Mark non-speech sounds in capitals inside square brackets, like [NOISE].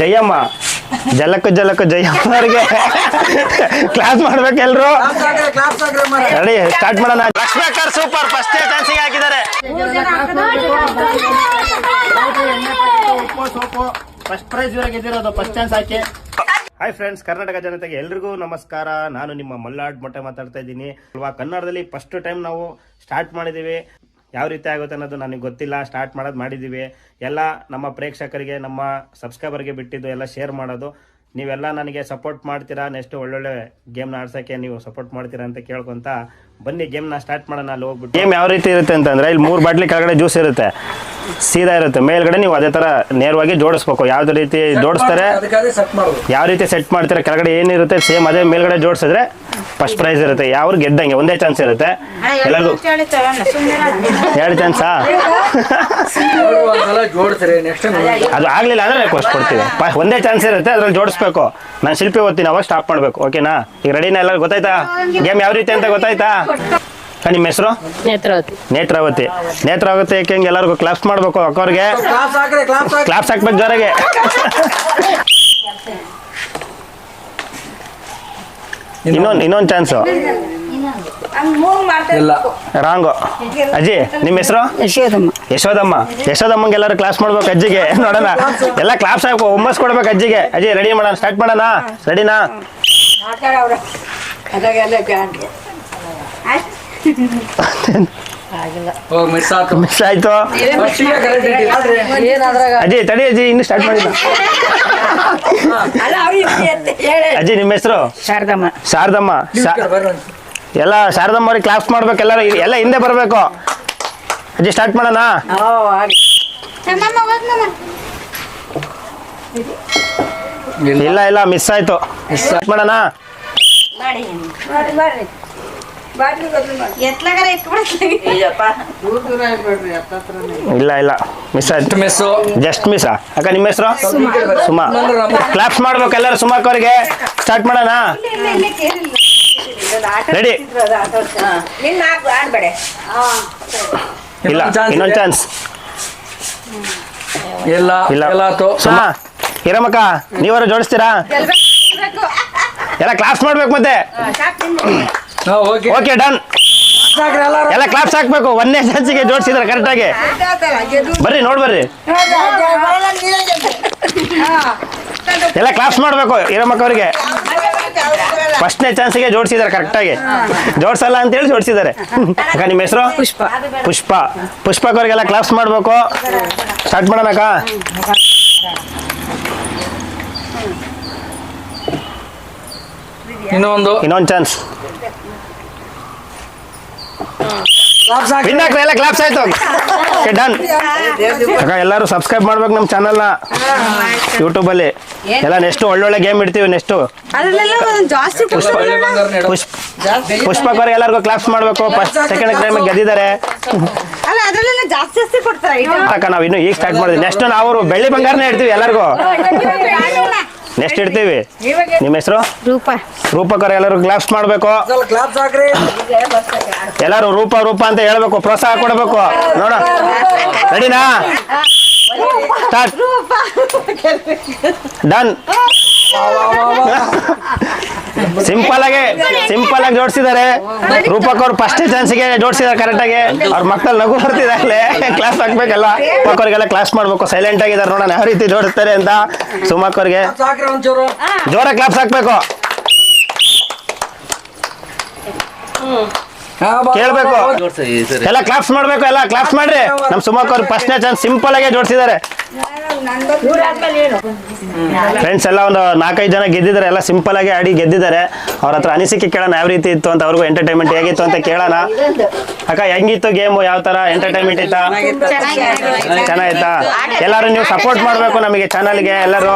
ಜಯಮ್ಮ. ಜಲಕ ಜಲಕ ಜಯಮ್ಮ ಅವ್ರಿಗೆ ಕ್ಲಾಸ್ ಮಾಡ್ಬೇಕು ಎಲ್ರು? ರೆಡಿ ಸ್ಟಾರ್ಟ್ ಮಾಡೋಣ. ಲಕ್ಷ್ಮೇಕರ್ ಸೂಪರ್ ಫಸ್ಟ್ ಚಾನ್ಸಿಗೆ ಹಾಕಿದ್ದಾರೆ. ಫಸ್ಟ್ ಪ್ರೈಸ್ ಗೆದ್ದಿರೋದು ಫಸ್ಟ್ ಚಾನ್ಸ್ ಹಾಕಿ. ಹಾಯ್ ಫ್ರೆಂಡ್ಸ್ ಕರ್ನಾಟಕ ಜನತೆಗೆ ಎಲ್ರಿಗೂ ನಮಸ್ಕಾರ. ನಾನು ನಿಮ್ಮ ಮಲ್ಲಾಡ್ ಮೊಟ್ಟೆ ಮಾತಾಡ್ತಾ ಇದ್ದೀನಿ. ಅಲ್ವಾ ಕನ್ನಡದಲ್ಲಿ ಫಸ್ಟ್ ಟೈಮ್ ನಾವು ಸ್ಟಾರ್ಟ್ ಮಾಡಿದ್ದೀವಿ. ಯಾವ ರೀತಿ ಆಗುತ್ತೆ ಅನ್ನೋದು ನನಗೆ ಗೊತ್ತಿಲ್ಲ. ಸ್ಟಾರ್ಟ್ ಮಾಡೋದು ಮಾಡಿದ್ದೀವಿ ಎಲ್ಲ ನಮ್ಮ ಪ್ರೇಕ್ಷಕರಿಗೆ ನಮ್ಮ ಸಬ್ಸ್ಕ್ರೈಬರ್ಗೆ ಬಿಟ್ಟಿದ್ದು ಎಲ್ಲ ಶೇರ್ ಮಾಡೋದು. ನೀವೆಲ್ಲ ನನಗೆ ಸಪೋರ್ಟ್ ಮಾಡ್ತೀರಾ? ನೆಕ್ಸ್ಟ್ ಒಳ್ಳೊಳ್ಳೆ ಗೇಮ್ನ ಆಡ್ಸೋಕ್ಕೆ ನೀವು ಸಪೋರ್ಟ್ ಮಾಡ್ತೀರಾ ಅಂತ ಕೇಳ್ಕೊಂತ ಬನ್ನಿ ಗೇಮ್ನ ಸ್ಟಾರ್ಟ್ ಮಾಡೋಣ. ಅಲ್ಲಿ ಹೋಗ್ಬಿಟ್ಟು. ಗೇಮ್ ಯಾವ ರೀತಿ ಇರುತ್ತೆ ಅಂತಂದರೆ ಇಲ್ಲಿ ಮೂರು ಬಾಟ್ಲಿ ಕೆಳಗಡೆ ಜ್ಯೂಸ್ ಇರುತ್ತೆ. ಸೀದಾ ಇರುತ್ತೆ. ಮೇಲ್ಗಡೆ ನೀವು ಅದೇ ಥರ ನೇರವಾಗಿ ಜೋಡಿಸ್ಬೇಕು. ಯಾವುದೇ ರೀತಿ ಜೋಡಿಸ್ತಾರೆ ಯಾವ ರೀತಿ ಸೆಟ್ ಮಾಡ್ತೀರಾ ಕೆಳಗಡೆ ಏನಿರುತ್ತೆ ಸೇಮ್ ಅದೇ ಮೇಲ್ಗಡೆ ಜೋಡಿಸಿದ್ರೆ ಫಸ್ಟ್ ಪ್ರೈಸ್ ಇರುತ್ತೆ. ಯಾವ್ರು ಗೆದ್ದಂಗೆ ಒಂದೇ ಚಾನ್ಸ್ ಇರುತ್ತೆ. ಎಲ್ಲರಿಗೂ ಎರಡು ಚಾನ್ಸಾ ಅದು ಆಗ್ಲಿಲ್ಲ ಅಂದ್ರೆ ಕೋಸ್ಟ್ ಕೊಡ್ತೀವಿ. ಪ- ಒಂದೇ ಚಾನ್ಸ್ ಇರುತ್ತೆ ಅದ್ರಲ್ಲಿ ಜೋಡಿಸ್ಬೇಕು. ನಾನು ಶಿಲ್ಪಿ ಓದ್ತೀನಿ ಅವಾಗ ಸ್ಟಾಪ್ ಮಾಡ್ಬೇಕು. ಓಕೆನಾ ಈಗ ರೆಡಿನ ಎಲ್ಲರೂ ಗೊತ್ತಾಯ್ತಾ? ಗೇಮ್ ಯಾವ ರೀತಿ ಅಂತ ಗೊತ್ತಾಯ್ತಾ? ನಿಮ್ಮ ಹೆಸರು? ನೇತ್ರಾವತಿ. ನೇತ್ರಾವತಿ. ನೇತ್ರಾವತಿ ಯಾಕೆ ಹಿಂಗೆ ಎಲ್ಲರಿಗೂ ಕ್ಲಾಪ್ಸ್ ಮಾಡ್ಬೇಕು ಅಕ್ಕವ್ರಿಗೆ? ಕ್ಲಾಪ್ಸ್ ಹಾಕ್ಬೇಕು ಜೋರಾಗೆ. ಇನ್ನೊಂದು ಇನ್ನೊಂದು ಚಾನ್ಸು ಇಲ್ಲ. ರಾಂಗು. ಅಜ್ಜಿ ನಿಮ್ಮ ಹೆಸರು? ಯಶೋದಮ್ಮ ಯಶೋದಮ್ಮ ಯಶೋದಮ್ಮಂಗೆ ಎಲ್ಲರೂ ಕ್ಲಾಸ್ ಮಾಡ್ಬೇಕು ಅಜ್ಜಿಗೆ. ನೋಡೋಣ. ಎಲ್ಲ ಕ್ಲಾಸ್ ಆಗ್ಬೇಕು ಹುಮ್ಮಸ್ ಕೊಡ್ಬೇಕು ಅಜ್ಜಿಗೆ. ಅಜ್ಜಿ ರೆಡಿ ಮಾಡೋಣ. ಸ್ಟಾರ್ಟ್ ಮಾಡೋಣ. ರೆಡಿನಾ [LAUGHS] ಹೋಗಿ ಮಿಸ್ ಆಯ್ತು. ಮಿಸ್ ಆಯ್ತು. ಫಸ್ಟಿಗೆ ಕರೆಕ್ಟ್ ಇಟ್ಟಿಲ್ಲ ಅಜ್ಜಿ ತಡಿ ಅಜ್ಜಿ ಇನ್ನು ಸ್ಟಾರ್ಟ್ ಮಾಡಿಲ್ಲ. ಅಜ್ಜಿ ನಿಮ್ಮ ಹೆಸರು? ಶಾರದಮ್ಮ. ಶಾರದಮ್ಮ ಶಾ- ಎಲ್ಲ ಶಾರದಮ್ಮ ಅವ್ರಿಗೆ ಕ್ಲಾಸ್ ಮಾಡ್ಬೇಕು ಎಲ್ಲರೂ ಎಲ್ಲ ಹಿಂದೆ ಬರಬೇಕು. ಅಜ್ಜಿ ಸ್ಟಾರ್ಟ್ ಮಾಡೋಣ? ಇಲ್ಲ. ಇಲ್ಲ ಮಿಸ್ ಆಯ್ತು. ಸ್ಟಾರ್ಟ್ ಮಾಡೋಣ? ಇಲ್ಲ ಇಲ್ಲ. ಮಿಸ್ ಆಯ್ತು. ಮಿಸ್ಸು ಜಸ್ಟ್ ಮಿಸ್ ಅಕ್ಕ ನಿಮ್ಮ ಹೆಸರು? ಸುಮಾ. ಕ್ಲಾಪ್ಸ್ ಮಾಡ್ಬೇಕು ಎಲ್ಲರೂ ಸುಮಾಕ್ ಅವ್ರಿಗೆ. ಸ್ಟಾರ್ಟ್ ಮಾಡೋಣ? ರೆಡಿ ಇಲ್ಲ ಇನ್ನೊಂದು ಚಾನ್ಸ್ ಇಲ್ಲ ಇಲ್ಲ. ಸುಮಾ ಇರಮಕ್ಕ ನೀವರು ಜೋಡಿಸ್ತೀರಾ? ಎಲ್ಲ ಕ್ಲಾಸ್ ಮಾಡ್ಬೇಕು ಮತ್ತೆ? ಓಕೆ ಓಕೆ ಡನ್ ಎಲ್ಲ ಕ್ಲಾಪ್ಸ್ ಹಾಕ್ಬೇಕು. ಒಂದೇ ಚಾನ್ಸಿಗೆ ಜೋಡಿಸಿದ್ರೆ ಕರೆಕ್ಟಾಗಿ ಬರ್ರಿ ನೋಡ್ ಬರ್ರಿ. ಎಲ್ಲ ಕ್ಲಾಪ್ಸ್ ಮಾಡಬೇಕು ಇರಮಕ್ಕ ಅವರಿಗೆ. ಫಸ್ಟ್ನೇ ಚಾನ್ಸಿಗೆ ಜೋಡಿಸಿದ್ದಾರೆ ಕರೆಕ್ಟಾಗಿ ಜೋಡಿಸಲ್ಲ ಅಂತೇಳಿ ಜೋಡಿಸಿದ್ದಾರೆ. ಅಕ್ಕ ನಿಮ್ಮ ಹೆಸರು? ಪುಷ್ಪ. ಪುಷ್ಪ. ಪುಷ್ಪಕ್ಕವ್ರಿಗೆಲ್ಲ ಕ್ಲಾಪ್ಸ್ ಮಾಡಬೇಕು. ಸ್ಟಾರ್ಟ್ ಮಾಡೋಣಕ್ಕ ಇನ್ನೊಂದು. ಇನ್ನೊಂದು ಚಾನ್ಸ್ ಹಾಕ್ರಿ ಎಲ್ಲ ಕ್ಲಾಪ್ಸ್ ಆಯ್ತು. ಡನ್ ಅಕ್ಕ ಎಲ್ಲರೂ ಸಬ್ಸ್ಕ್ರೈಬ್ ಮಾಡ್ಬೇಕು ನಮ್ಮ ಚಾನಲ್ನ ಯೂಟ್ಯೂಬಲ್ಲಿ ಎಲ್ಲ ನೆಕ್ಸ್ಟ್ ಒಳ್ಳೊಳ್ಳೆ ಗೇಮ್ ಇಡ್ತೀವಿ ನೆಕ್ಸ್ಟು ಜಾಸ್ತಿ ಅವ್ರಿಗೆ ಎಲ್ಲರಿಗೂ ಕ್ಲಾಪ್ಸ್ ಮಾಡಬೇಕು. ಫಸ್ಟ್ ಸೆಕೆಂಡ್ ಟೈಮ್ ಗೆದ್ದಿದ್ದಾರೆ. ಅಲ್ಲ ಅದ್ರಲ್ಲೆಲ್ಲ ಜಾಸ್ತಿ ಜಾಸ್ತಿ ಕೊಡ್ತಾರೆ ಅಕ್ಕ ನಾವು ಇನ್ನು ಈಗ ಸ್ಟಾರ್ಟ್ ಮಾಡಿದ್ವಿ. ನೆಕ್ಸ್ಟ್ ನಾವು ಬೆಳ್ಳಿ ಬಂಗಾರನೇ ಇಡ್ತೀವಿ ಎಲ್ಲರಿಗೂ. ನೆಕ್ಸ್ಟ್ ಇಡ್ತೀವಿ. ನಿಮ್ಮ ಹೆಸರು? ರೂಪ. ರೂಪಕರ ಎಲ್ಲರೂ ಗ್ಲಾಪ್ಸ್ ಮಾಡಬೇಕು. ಎಲ್ಲರೂ ರೂಪ ರೂಪ ಅಂತ ಹೇಳ್ಬೇಕು ಪ್ರೋತ್ಸಾಹ ಕೊಡಬೇಕು. ನೋಡ. ರೆಡಿನಾ? ಸ್ಟಾರ್ಟ್ ಡನ್ [LAUGHS] ಸಿಂಪಲ್ ಆಗಿ ಸಿಂಪಲ್ ಆಗಿ ಜೋಡಿಸಿದ್ದಾರೆ. ರೂಪಕ್ ಅವ್ರು ಫಸ್ಟ್ ಚಾನ್ಸ್ಗೆ ಜೋಡಿಸಿದ್ದಾರೆ ಕರೆಕ್ಟ್ ಆಗಿ. ಅವ್ರ ಮಕ್ಕಳು ನಗು ಬರ್ತಿದ್ದಾರೆ ಕ್ಲಾಸ್ ಹಾಕ್ಬೇಕಲ್ಲ ಅವ್ರಿಗೆಲ್ಲ ಕ್ಲಾಸ್ ಮಾಡ್ಬೇಕು. ಸೈಲೆಂಟ್ ಆಗಿದ್ದಾರೆ ನೋಡೋಣ, ಯಾವ ರೀತಿ ಜೋಡಿಸ್ತಾರೆ ಅಂತ ಸುಮಕ್ ಅವ್ರಿಗೆ. ಕ್ಲಾಸ್ ಜೋರ ಕ್ಲಾಪ್ಸ್ ಹಾಕ್ಬೇಕು. ಕೇಳ್ಬೇಕು. ಎಲ್ಲ ಕ್ಲಾಪ್ಸ್ ಮಾಡ್ಬೇಕು ಎಲ್ಲ ಕ್ಲಾಪ್ಸ್ ಮಾಡ್ರಿ. ನಮ್ ಸುಮಕ್ ಫಸ್ಟ್ ನೇ ಚಾನ್ಸ್ ಸಿಂಪಲ್ ಆಗಿ ಜೋಡಿಸಿದ್ದಾರೆ. ಫ್ರೆಂಡ್ಸ್ ಎಲ್ಲ ಒಂದು ನಾಲ್ಕೈದು ಜನ ಗೆದ್ದಿದ್ದಾರೆ ಎಲ್ಲ ಸಿಂಪಲ್ ಆಗಿ ಆಡಿ ಗೆದ್ದಿದ್ದಾರೆ. ಅವ್ರ ಹತ್ರ ಅನಿಸಿಕೆ ಕೇಳೋಣ ಯಾವ ರೀತಿ ಇತ್ತು ಅಂತ ಅವ್ರಿಗೂ ಎಂಟರ್ಟೈನ್ಮೆಂಟ್ ಹೇಗಿತ್ತು ಅಂತ ಕೇಳೋಣ. ಅಕ್ಕ ಹೆಂಗಿತ್ತು ಗೇಮು ಯಾವ ತರ ಎಂಟರ್ಟೈನ್ಮೆಂಟ್ ಇತ್ತಾ? ಚೆನ್ನಾಗಿತ್ತಾ. ಎಲ್ಲರೂ ನೀವು ಸಪೋರ್ಟ್ ಮಾಡಬೇಕು ನಮಗೆ ಚಾನಲ್ಗೆ ಎಲ್ಲರೂ.